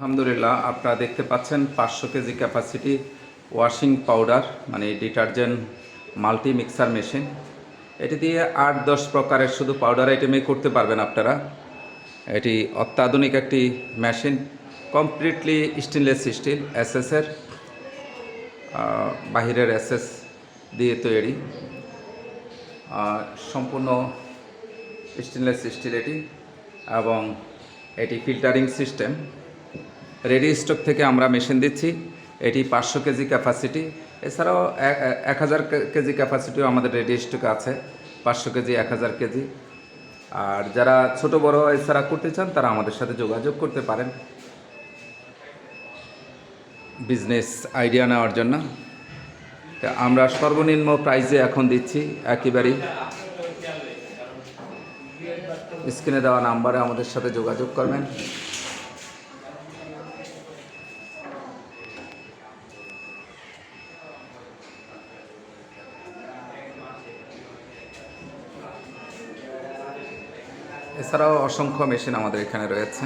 আলহামদুলিল্লাহ, আপনারা দেখতে পাচ্ছেন পাঁচশো কেজি ক্যাপাসিটি ওয়াশিং পাউডার মানে ডিটারজেন্ট মাল্টি মিক্সার মেশিন এটি দিয়ে আট দশ প্রকারের শুধু পাউডার আইটেমই করতে পারবেন আপনারা। এটি অত্যাধুনিক একটি মেশিন কমপ্লিটলি স্টেনলেস স্টিল এসএসের বাহিরের এসএস দিয়ে তৈরি। সম্পূর্ণ স্টেনলেস স্টিল এটি এবং এটি ফিল্টারিং সিস্টেম রেডি স্টক থেকে আমরা মেশিন দিচ্ছি। এটি পাঁচশো কেজি ক্যাপাসিটি এছাড়াও এক- হাজার কেজি ক্যাপাসিটিও আমাদের রেডি স্টকে আছে। পাঁচশো কেজি, এক হাজার কেজি। আর যারা ছোট, বড় এছাড়া করতে চান, তারা আমাদের সাথে যোগাযোগ করতে পারেন। বিজনেস আইডিয়া নেওয়ার জন্য। তা আমরা সর্বনিম্ন প্রাইসে এখন দিচ্ছি, একেবারেই। স্ক্রিনে দেওয়া নাম্বারে আমাদের সাথে যোগাযোগ করবেন। এছাড়াও অসংখ্য মেশিন আমাদের এখানে রয়েছে।